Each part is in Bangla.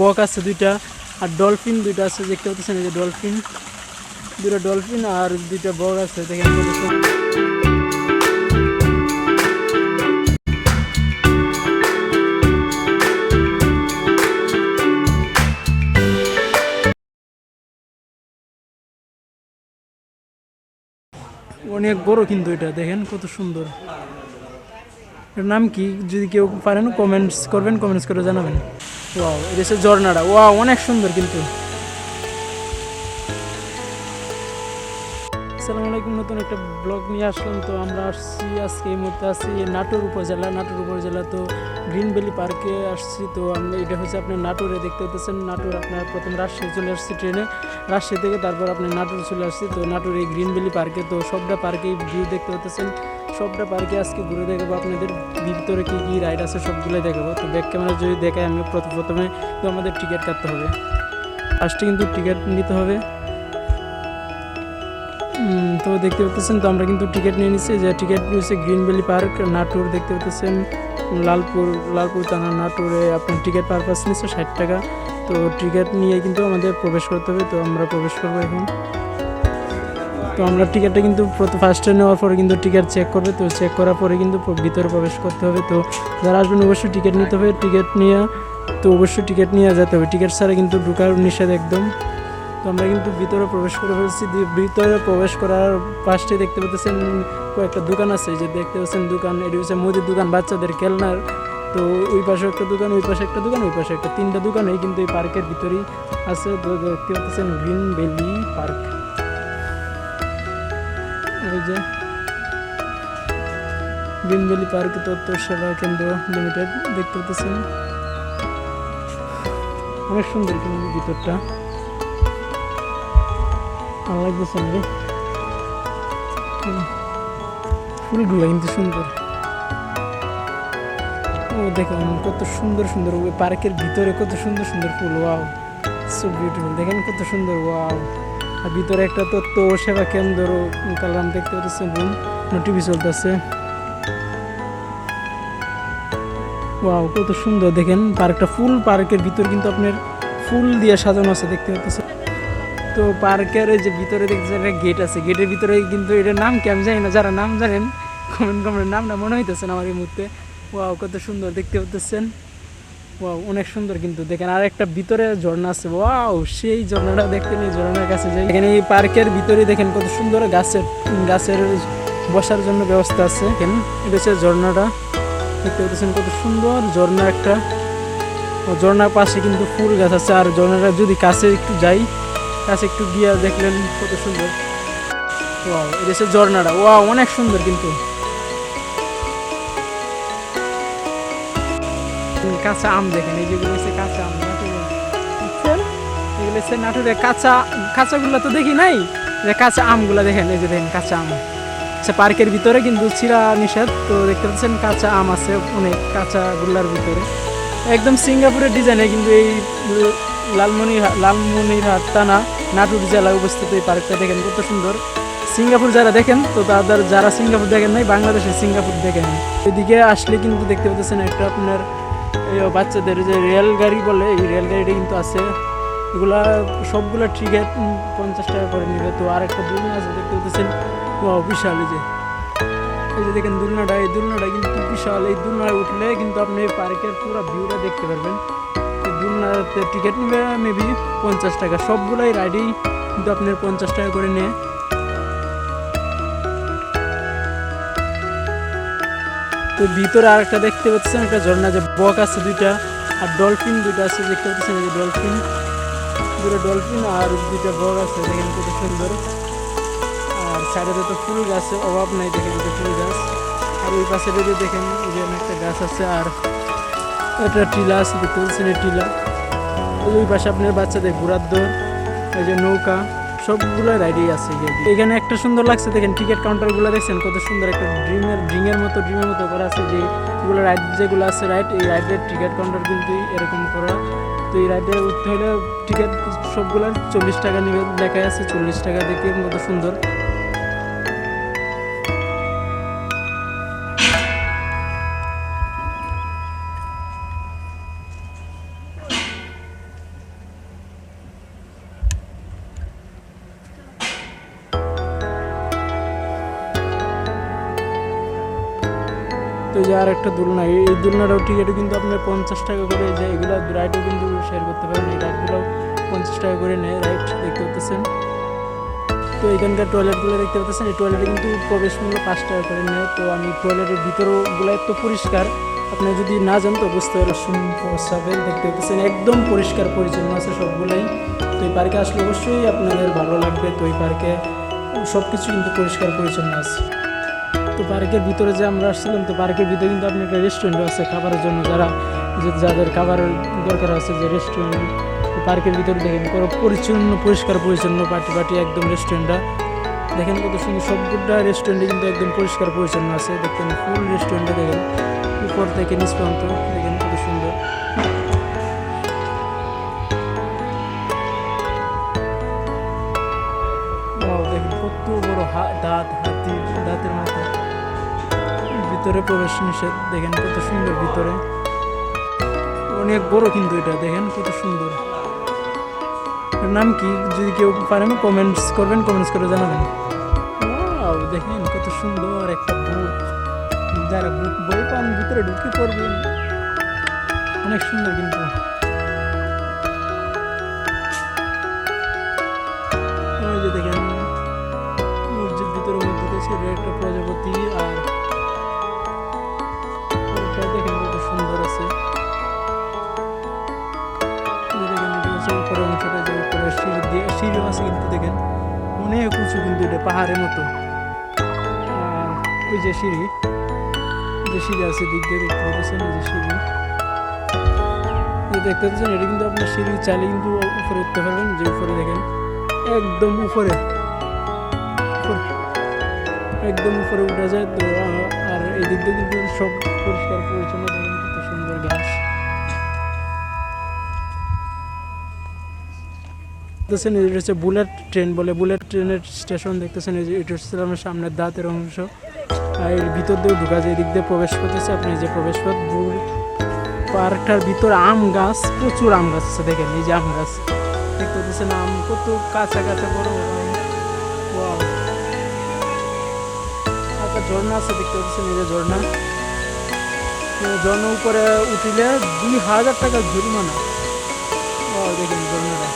বক আছে দুইটা আর ডলফিন দুইটা আছে, দেখতে পাচ্ছেন এই যে ডলফিন। দুটো ডলফিন আর দুইটা বক আছে, দেখেন অনেক বড় কিন্তু এটা, দেখেন কত সুন্দর। এর নাম কি? যদি কেউ পারেন কমেন্টস করবেন কমেন্টস করে জানাবেন। ওয়াও এটা হচ্ছে ঝর্ণাটা ওয়া অনেক সুন্দর কিন্তু। আসসালামু আলাইকুম, নতুন একটা ব্লগ নিয়ে আসলাম। তো আমরা আসছি, আজকে এই মুহূর্তে আসছি নাটোর উপজেলা নাটোর উপজেলা তো গ্রিন ভ্যালি পার্কে আসছি। তো আমরা এটা হচ্ছে আপনার নাটোরে দেখতে পাচ্ছেন, নাটোর আপনার প্রথম রাজশাহী চলে আসছি ট্রেনে। রাজশাহী থেকে তারপর আপনি নাটোর চলে আসছি। তো নাটোর এই গ্রিন ভ্যালি পার্কে, তো সবটা পার্কেই ভিউ দেখতে পাচ্ছেন। সবটা পার্কে আজকে ঘুরে দেখাবো আপনাদের, ভিতরে কী কী রাইড আছে সবগুলোই দেখাবো। তো ব্যাক ক্যামেরা যদি দেখায় আমি প্রথম তো আমাদের টিকিট কাটতে হবে। ফার্স্টে কিন্তু টিকিট নিতে হবে। তো দেখতে পাচ্ছেন, তো আমরা কিন্তু টিকিট নিয়ে নিচ্ছি। যে টিকিট নিয়েছে গ্রিন ভ্যালি পার্ক নাটোর দেখতে পাচ্ছেন। লালপুর লালপুর থানা নাটোরে আপনার টিকিট পারপাস নিচ্ছে ষাট টাকা। তো টিকিট নিয়ে কিন্তু আমাদের প্রবেশ করতে হবে। তো আমরা প্রবেশ করব এখন। তো আমরা টিকিটটা কিন্তু ফার্স্টে নেওয়ার পরে কিন্তু টিকিট চেক করবে। তো চেক করার পরে কিন্তু ভিতরে প্রবেশ করতে হবে। তো যারা আসবেন অবশ্যই টিকিট নিতে হবে। টিকিট নিয়ে, তো অবশ্যই টিকিট নিয়ে যেতে হবে। টিকিট ছাড়া কিন্তু ঢোকার নিষেধ একদম। তো আমরা কিন্তু ভিতরে প্রবেশ করে ফেলছি। ভিতরে প্রবেশ করার পাশে দেখতে পাচ্ছেন কয়েকটা দোকান আছে। যে দেখতে পাচ্ছেন দোকান, এটি হচ্ছে মুদির দোকান, বাচ্চাদের খেলনার। তো ওই পাশে একটা দোকান, ওই পাশে একটা দোকান, ওই পাশে একটা তিনটা দোকানে। কিন্তু এই পার্কের ভিতরেই আছে। তো দেখতে পাচ্ছেন গ্রিন ভ্যালি পার্ক। এই যে গ্রিন ভ্যালি পার্ক তথ্য সেবা কেন্দ্র লিমিটেড, দেখতে পাচ্ছেন। অনেক সুন্দর কিন্তু ভিতরটা। ভালো লাগতেছে রে। ফুলগুলো কিন্তু সুন্দর। ও দেখুন কত সুন্দর সুন্দর ওই পার্কের ভিতরে কত সুন্দর সুন্দর ফুল, ওয়াও। সো বিউটিফুল দেখেন কত সুন্দর, ওয়াও। আর ভিতরে একটা ও সেবা কেন্দ্র কালাম দেখতে পাচ্ছেন রুম টিভি চলতেছে। ওয়াও, কত সুন্দর, দেখেন পার্কটা, ফুল পার্কের ভিতর কিন্তু আপনার ফুল দিয়ে সাজানো আছে, দেখতে পাচ্ছেন। তো পার্কের যে ভিতরে দেখতে একটা গেট আছে। গেটের ভিতরে কিন্তু এটার নাম কি আমি জানি না, যারা নাম জানেন কমেন্ট কমেন্ট নামটা মনে হইতেছে না আমার এই মুহূর্তে। ওয়াও কত সুন্দর, দেখতে পাচ্ছেন ওয়াও অনেক সুন্দর কিন্তু। দেখেন আর একটা ভিতরে ঝর্ণা আছে। ওয়াও সেই ঝর্ণাটা দেখতে নিয়ে ঝর্ণার কাছে যাই। এখানে এই পার্কের ভিতরে দেখেন কত সুন্দর গাছের গাছের বসার জন্য ব্যবস্থা আছে। দেখেন, এটা হচ্ছে ঝর্ণাটা। দেখতে পাচ্ছেন কত সুন্দর ঝর্ণা একটা। ঝর্ণার পাশে কিন্তু ফুল গাছ আছে। আর ঝর্ণাটা যদি কাছে একটু যাই কাছে একটু গিয়া দেখলেন কত সুন্দর। ওয়াও এটা হচ্ছে ঝর্ণাটা। ওয়াও অনেক সুন্দর কিন্তু। কাঁচা আম দেখেন এই যেগুলো হচ্ছে কাঁচা আম বুঝছেন এগুলো হচ্ছে নাটোরে কাঁচা কাঁচাগুলো তো দেখি নাই? যে কাঁচা আমগুলো দেখেন এই যে দেখেন কাঁচা আম। আচ্ছা পার্কের ভিতরে কিন্তু চিরা নিষেধ তো দেখতে পাচ্ছেন কাঁচা আম আছে অনেক কাঁচা গুল্লার ভিতরে। একদম সিঙ্গাপুরের ডিজাইনে কিন্তু এই লালমনি লালমনিরহাট থানা নাটোর জেলায় অবস্থিত এই পার্কটা দেখেন কত সুন্দর। সিঙ্গাপুর যারা দেখেন, তো তাদের যারা সিঙ্গাপুর দেখেন নাই, বাংলাদেশের সিঙ্গাপুর দেখেন এদিকে আসলে কিন্তু দেখতে পাচ্ছেন একটা আপনার বাচ্চাদের যে রেল গাড়ি বলে, এই রেল গাড়িটা কিন্তু আছে। এগুলা সবগুলা টিকিট পঞ্চাশ টাকা করে নেবে। তো আর একটা দুলনা আছে, দেখতে পাচ্ছেন। বিশাল এই যে। এই যে দেখেন দুলনাটা, এই দুলনাটা কিন্তু বিশাল। এই দুলনায় উঠলে কিন্তু আপনি পার্কের পুরো ভিউটা দেখতে পারবেন। টিকিট নেবে মেবি পঞ্চাশ টাকা। সবগুলাই রাইডেই কিন্তু আপনার পঞ্চাশ টাকা করে নেয়। তো ভিতরে আর একটা দেখতে পাচ্ছেন, একটা ঝর্ণা যে বক আছে দুইটা, আর ডলফিন দুইটা আছে, দেখতে পাচ্ছেন এই ডলফিন দুটো ডলফিন আর দুইটা বক আছে, দেখেন কত সুন্দর। আর সাইডে তো ফুল গাছের অভাব নাই, দেখেন যে ফুল গাছ। আর ওই পাশে যদি দেখেন যে একটা গাছ আছে, আর একটা টিলা আছে, দেখতে পাচ্ছেন এই টিলা। ওই পাশে আপনার বাচ্চাদের ঘোরার দৌড় এই যে নৌকা সবগুলো রাইডই আছে এখানে। একটা সুন্দর লাগছে, দেখেন টিকিট কাউন্টারগুলো দেখছেন, কত সুন্দর একটা ড্রিমের ড্রিঙের মতো ড্রিমের মতো করা আছে যে এগুলো রাইড যেগুলো আছে রাইড এই রাইডের টিকিট কাউন্টার কিন্তু এরকম করা তো এই রাইডে উঠতে হলে টিকিট সবগুলোর চল্লিশ টাকা নিবে লেখা আছে চল্লিশ টাকা দেখে কত সুন্দর তো যে আর একটা দোলনা। এই দোলনাটাও টিকিটও কিন্তু আপনার পঞ্চাশ টাকা করে যে এগুলো রাইডও কিন্তু শেয়ার করতে পারেন। এই রাইডগুলো পঞ্চাশ টাকা করে নেয় রাইড দেখতে পাচ্ছেন তো এখানকার টয়লেটগুলো দেখতে পাচ্ছেন এই টয়লেটে কিন্তু প্রবেশ মূল্য পাঁচ টাকা করে নেয়। তো আমি টয়লেটের ভিতরগুলো এত পরিষ্কার আপনি যদি না যান তো বুঝতে পারবেন। দেখতে পাচ্ছেন একদম পরিষ্কার পরিচ্ছন্ন আছে সবগুলাই। তো এই পার্কে আসলে অবশ্যই আপনাদের ভালো লাগবে। তো এই পার্কে সব কিছু কিন্তু পরিষ্কার পরিচ্ছন্ন আছে। তো পার্কের ভিতরে যে আমরা আসছিলাম, তো পার্কের ভিতরে কিন্তু আপনার একটা রেস্টুরেন্টও আছে খাবারের জন্য। যারা যাদের খাবারের দরকার আছে যে রেস্টুরেন্ট পার্কের ভিতরে দেখেন পুরো পরিচ্ছন্ন, পরিষ্কার, পরিচ্ছন্ন পার্টি পার্টি একদম রেস্টুরেন্টটা দেখেন কত সুন্দর সবগুলা রেস্টুরেন্টে কিন্তু একদম পরিষ্কার, পরিচ্ছন্ন আছে। দেখেন ফুল রেস্টুরেন্টে দেখেন, উপর থেকে নিচ দেখেন কত সুন্দর। দেখেন কত বড় দাঁত। হাতি মতো ভিতরে প্রবেশ নিষেধ, দেখেন কত সুন্দর ভিতরে। অনেক বড় কিন্তু এটা, দেখেন কত সুন্দর। নাম কি? যদি কেউ পারেন কমেন্টস করবেন কমেন্টস করে জানাবেন। দেখেন কত সুন্দর একটা ভূত যারা ভূত বই পান, ভিতরে ঢুকে পড়বেন। অনেক সুন্দর কিন্তু। দেখেন, মসজিদ ভিতরের মধ্যে তো একটা পাহাড়ের মতো। ওই যে সিঁড়ি যে সিঁড়ি আছে, দিক দিয়ে দেখতে পাচ্ছেন, এই যে সিঁড়ি। যে দেখতে পাচ্ছেন, এটা কিন্তু আপনার সিঁড়ি চাইলে কিন্তু উপরে উঠতে পারবেন, যে উপরে দেখেন, একদম উপরে। একদম উপরে উঠা যায়, তো আর এই দিক দিয়ে কিন্তু সব পরিষ্কার পরিচ্ছন্ন সুন্দর ঘাস দেখতেছেন এটা হচ্ছে বুলেট ট্রেন বলে, বুলেট ট্রেনের স্টেশন দেখতেছেন এটা হচ্ছে আমার সামনের দাঁতের অংশ। আর এর ভিতর দিয়ে ঢুকা যায়, এদিক দিয়ে প্রবেশ করতেছে, আপনি যে প্রবেশ পথ পার্কটার ভিতর আম গাছ, প্রচুর আম গাছ আছে, দেখেন, এই যে আম গাছ। দেখতে পাচ্ছেন, আম কত কাঁচা কাঁচা বড় একটা ঝর্ণা আছে, দেখতে পাচ্ছেন, এই যে ঝর্ণা। এই ঝর্ণা উপরে উঠিলে দুই হাজার টাকা জরিমানা। দেখেন ঝর্ণাটা।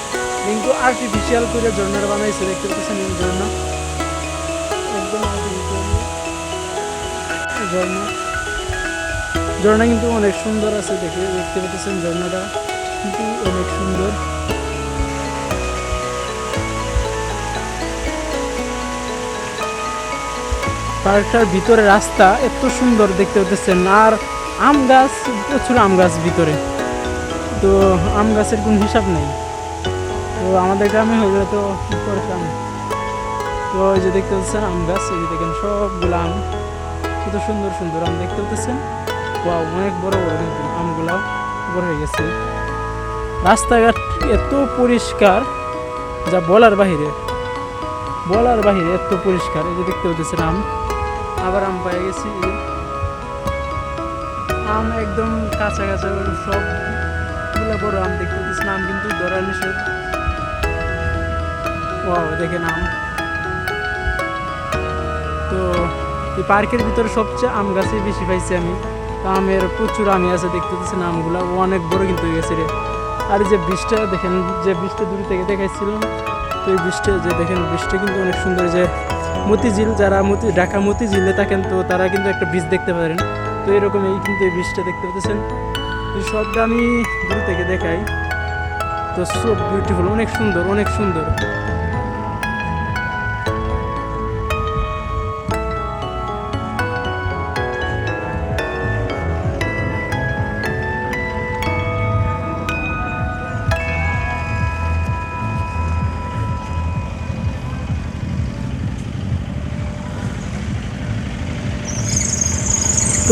কিন্তু আর্টিফিশিয়াল করে ঝর্ণাটা বানাইছে, দেখতে পাচ্ছেন এই ঝর্ণা একদম ঝর্ণা ঝর্ণা কিন্তু অনেক সুন্দর আছে, দেখে দেখতে পাচ্ছেন ঝর্ণাটা কিন্তু অনেক সুন্দর। পার্কটার ভিতরে রাস্তা এত সুন্দর দেখতে পাচ্ছেন, আর আম গাছ, প্রচুর আম গাছ ভিতরে। তো আম গাছের কোনো হিসাব নেই। তো আমাদের গ্রামে হয়ে তো কি করতাম? তো ওই যে দেখতে পাচ্ছেন আম গাছ, এই যে দেখেন সবগুলো আম। কত সুন্দর সুন্দর আম দেখতে পাচ্ছেন। ওয়াও, অনেক বড় বড় কিন্তু আমগুলাও বড় হয়ে গেছে। রাস্তাঘাট এত পরিষ্কার, যা বলার বাহিরে। বলার বাহিরে এত পরিষ্কার, এই যে দেখতে পাচ্ছেন আম। আবার আম পাই গেছি। আম একদম কাঁচা কাঁচা, সবগুলো বড় আম দেখতে পাচ্ছেন। আম কিন্তু ধরা নিষেধ। ওয়াও দেখেন আম তো এই পার্কের ভিতরে সবচেয়ে আম গাছই বেশি পাইছি আমি। আমের প্রচুর আমি আছে, দেখতে পাচ্ছেন আমগুলো। অনেক বড় কিন্তু গেছে রে। আর যে বৃষ্টিটা, দেখেন যে বৃষ্টি দূর থেকে দেখাইছিলাম, তো এই বৃষ্টি, যে দেখেন বৃষ্টি কিন্তু অনেক সুন্দর। যে মতিঝিল, যারা মতি, ঢাকা মতিঝিলে থাকেন, তো তারা কিন্তু একটা বীজ দেখতে পারেন। তো এরকম এই কিন্তু এই বৃষ্টিটা দেখতে পাচ্ছেন। তো সবটা আমি দূর থেকে দেখাই। তো সব বিউটিফুল অনেক সুন্দর অনেক সুন্দর।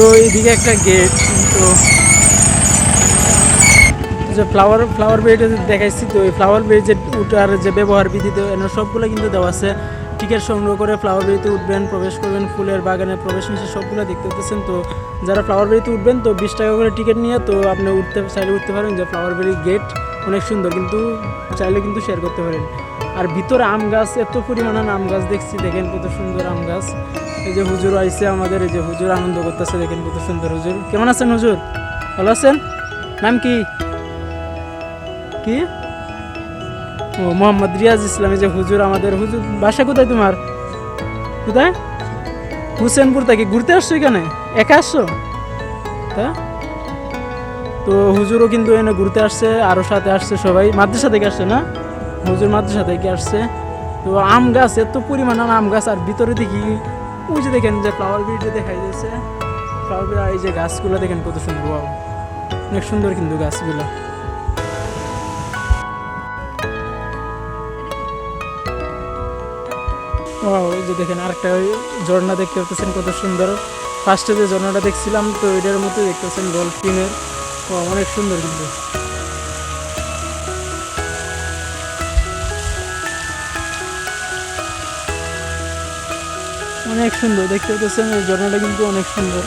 তো এইদিকে একটা গেট তো যে ফ্লাওয়ার ফ্লাওয়ার বেড দেখাইছি, তো এই ফ্লাওয়ার বেড যে উঠার যে ব্যবহার বিধি সবগুলো কিন্তু দেওয়া আছে। টিকিট সংগ্রহ করে ফ্লাওয়ার বেড়িতে উঠবেন, প্রবেশ করবেন, ফুলের বাগানে প্রবেশ নিষেধ, সবগুলো দেখতে পাচ্ছেন, তো যারা ফ্লাওয়ার বেড়িতে উঠবেন, তো বিশ টাকা করে টিকিট নিয়ে, তো আপনি উঠতে, চাইলে উঠতে পারেন যে ফ্লাওয়ার বেড়ি গেট অনেক সুন্দর, কিন্তু চাইলে কিন্তু শেয়ার করতে পারেন। আর ভিতরে আম গাছ, এত পরিমাণে আম গাছ দেখছি, দেখেন কত সুন্দর আম গাছ। এই যে হুজুর আইছে আমাদের, এই যে হুজুর আনন্দ করতেছে, দেখেন কত সুন্দর হুজুর। কেমন আছেন হুজুর? ভালো আছেন? নাম কি? কি? ও, মোহাম্মদ রিয়াজ ইসলাম যে হুজুর আমাদের। হুজুর, বাসা কোথায় তোমার? কোথায়? হুসেনপুর থেকে ঘুরতে আসছো এখানে? একা আসছো? তা? তো হুজুরও কিন্তু এনে ঘুরতে আসছে আরও সাথে আসছে সবাই। মাদ্রাসা থেকে আসছে না? হুজুর মাদ্রাসা থেকে আসছে। তো আম গাছ, এত পরিমাণ আম গাছ, আর ভিতরে দেখি ওই যে দেখেন যে ফ্লাওয়ার ভিডিও দেখাই যাচ্ছে। ফ্লাওয়ার ভিডিও এই যে গাছগুলো দেখেন কত সুন্দর wow, অনেক সুন্দর কিন্তু গাছগুলো। Wow, এই যে দেখেন আরেকটা ওই ঝর্ণা দেখতে পাচ্ছেন কত সুন্দর। ফার্স্টে যে ঝর্ণাটা দেখছিলাম তো এটার মতো দেখতেছেন ডলফিনের অনেক সুন্দর কিন্তু। অনেক সুন্দর, দেখতে পাচ্ছেন ঝর্ণাটা কিন্তু অনেক সুন্দর।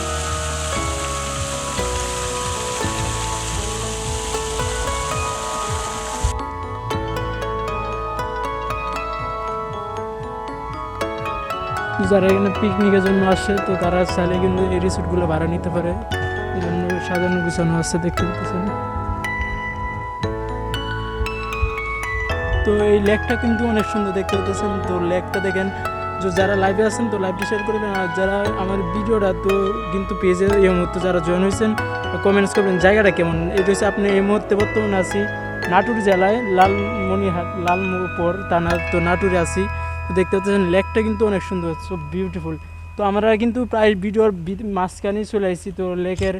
যারা এখানে পিকনিকের জন্য আসে, তো তারা চাইলে কিন্তু এই রিসোর্টগুলো ভাড়া নিতে পারে। এই জন্য সাজানো গুছানো আছে, দেখতে পাচ্ছেন। তো এই লেকটা কিন্তু অনেক সুন্দর, দেখতে পাচ্ছেন। তো লেকটা দেখেন যে যারা লাইভে আছেন তো লাইভটা শেয়ার করবেন, আর যারা আমার ভিডিওটা তো কিন্তু পেজে এই মুহূর্তে যারা জয়েন হয়েছেন কমেন্টস করবেন, জায়গাটা কেমন? এটা হচ্ছে আপনি এই মুহূর্তে বর্তমানে আছি নাটুর জেলায়, লালমনিহাট লালমোপর তানা তো নাটুরে আছি। তো দেখতে পাচ্ছেন, লেকটা কিন্তু অনেক সুন্দর সো বিউটিফুল তো আমরা কিন্তু প্রায় ভিডিওর মাঝখানেই চলে আসছি তো লেকের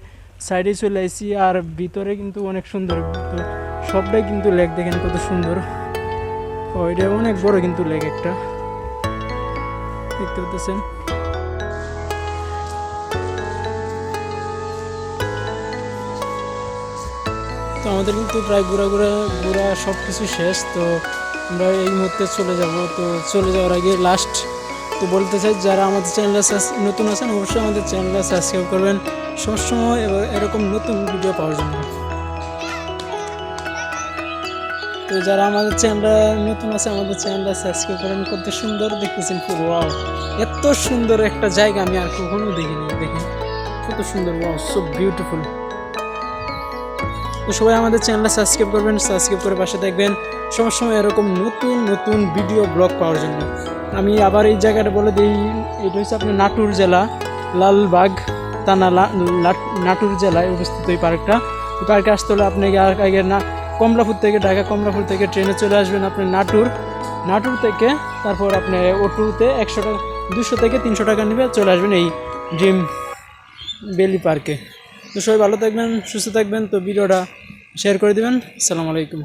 সাইডে চলে আসছি আর ভিতরে কিন্তু অনেক সুন্দর। তো সবটাই কিন্তু লেক দেখেন কত সুন্দর। ও এটা অনেক বড় কিন্তু লেক একটা। দেখতে পাচ্ছেন তো আমাদের কিন্তু প্রায় ঘোরা ঘোরা ঘোরা সব কিছু শেষ, তো আমরা এই মুহূর্তে চলে যাব। তো চলে যাওয়ার আগে লাস্ট তো বলতে চাই, যারা আমাদের চ্যানেলে নতুন আছেন, অবশ্যই আমাদের চ্যানেলটা সাবস্ক্রাইব করবেন। সবসময় এরকম নতুন ভিডিও পাওয়ার জন্য। তো যারা আমাদের চ্যানেলটা নতুন আছে, আমাদের চ্যানেলটা সাবস্ক্রাইব করেন, কত সুন্দর দেখতেছেন পুরো ওয়াও এত সুন্দর একটা জায়গা আমি আর কখনো দেখিনি, দেখেন। কত সুন্দর ওয়াও সো বিউটিফুল তো সবাই আমাদের চ্যানেলটা সাবস্ক্রাইব করবেন সাবস্ক্রাইব করে পাশে দেখবেন। সবসময় এরকম নতুন নতুন ভিডিও ব্লগ পাওয়ার জন্য। আমি আবার এই জায়গাটা বলে দিই, এটা হচ্ছে আপনার নাটোর জেলা, লালবাগ লা- নাটোর জেলায় অবস্থিত এই পার্কটা। এই পার্কে আসতে হলে আপনাকে আর আগে না কমলাপুর থেকে, ঢাকা কমলাপুর থেকে ট্রেনে চলে আসবেন আপনি নাটুর। নাটুর থেকে, তারপর আপনি অটোতে একশো টাকা, দুশো থেকে তিনশো টাকা নেবে, চলে আসবেন এই ড্রিম বেলি পার্কে। তো সবাই ভালো থাকবেন, সুস্থ থাকবেন, তো ভিডিওটা শেয়ার করে দেবেন। আসসালামু আলাইকুম।